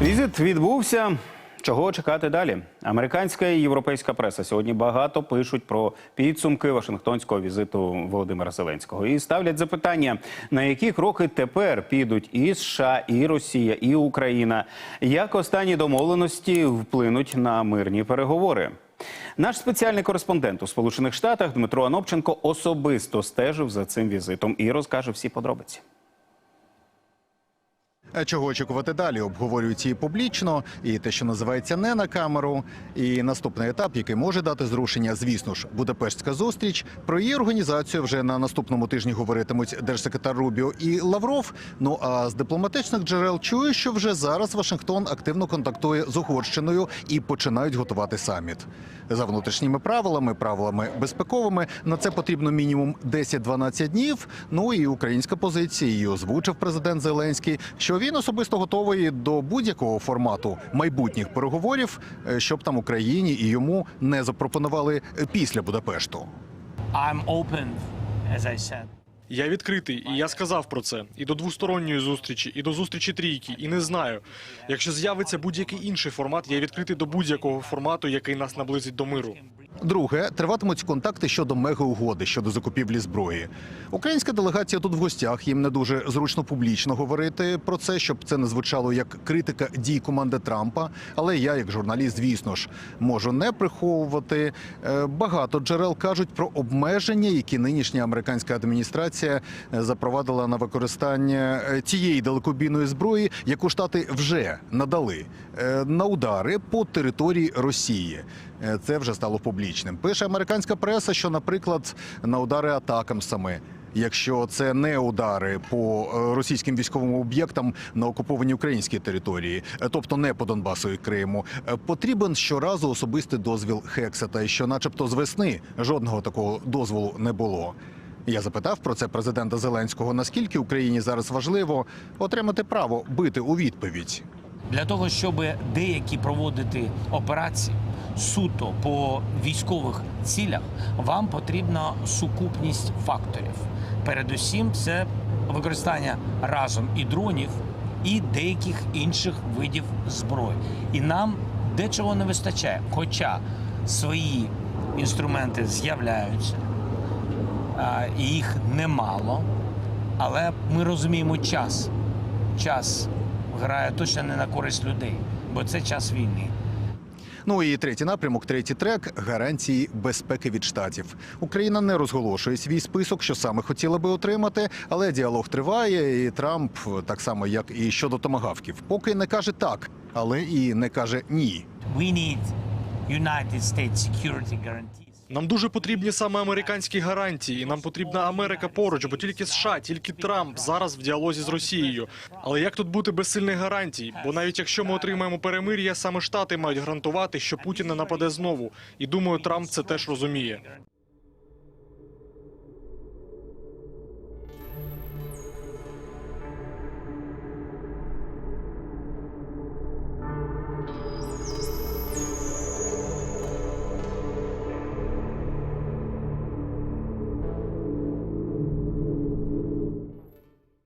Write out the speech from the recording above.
Візит відбувся. Чого чекати далі? Американська і європейська преса сьогодні багато пишуть про підсумки Вашингтонського візиту Володимира Зеленського і ставлять запитання, на які кроки тепер підуть і США, і Росія, і Україна. Як останні домовленості вплинуть на мирні переговори? Наш спеціальний кореспондент у Сполучених Штатах Дмитро Анопченко особисто стежив за цим візитом і розкаже всі подробиці. А Чого очікувати далі? Обговорюють і публічно, і те, що називається не на камеру. І наступний етап, який може дати зрушення, звісно ж, Будапештська зустріч. Про її організацію вже на наступному тижні говоритимуть держсекретар Рубіо і Лавров. Ну а з дипломатичних джерел чую, що вже зараз Вашингтон активно контактує з Угорщиною і починають готувати саміт. За внутрішніми правилами, правилами безпековими, на це потрібно мінімум 10-12 днів. Ну і українська позиція її озвучив президент Зеленський, що він особисто готовий до будь-якого формату майбутніх переговорів, е, щоб там Україні і йому не запропонували після Будапешту. I'm open, as I said. Я відкритий, і я сказав про це і до двосторонньої зустрічі, і до зустрічі трійки. І не знаю. Якщо з'явиться будь-який інший формат, я відкритий до будь-якого формату, який нас наблизить до миру. Друге, триватимуть контакти щодо мегаугоди щодо закупівлі зброї. Українська делегація тут в гостях. Їм не дуже зручно публічно говорити про це, щоб це не звучало як критика дій команди Трампа. Але я, як журналіст, звісно ж, можу не приховувати. Е, Багато джерел кажуть про обмеження, які нинішня американська адміністрація е, запровадила на використання е, тієї далекобійної зброї, яку штати вже надали е, на удари по території Росії. Е, Це вже стало публічним. Пише американська преса, що, наприклад, на удари атакам саме. Якщо це не удари по е, російським військовим об'єктам на окупованій українській території, е, тобто не по Донбасу і Криму, потрібен щоразу особистий дозвіл Хексета, і що, начебто, з весни жодного такого дозволу не було. Я запитав про це президента Зеленського, наскільки Україні зараз важливо отримати право бити у відповідь. Для того, щоб деякі проводити операції суто по військових цілях, вам потрібна сукупність факторів. Передусім, це використання разом і дронів, і деяких інших видів зброї. І нам дечого не вистачає. Хоча свої інструменти з'являються, їх немало, але ми розуміємо час. Час грає точно не на користь людей, бо це час війни. Ну і третій напрямок, третій трек гарантії безпеки від штатів. Україна не розголошує свій список, що саме хотіла би отримати, але діалог триває, і Трамп, так само як і щодо томагавків, поки не каже так, але і не каже ні. We need United States. Нам дуже потрібні саме американські гарантії. Нам потрібна Америка поруч, бо тільки США, тільки Трамп зараз в діалозі з Росією. Але як тут бути без сильних гарантій? Бо навіть якщо ми отримаємо перемир'я, саме штати мають гарантувати, що Путін не нападе знову. І думаю, Трамп це теж розуміє.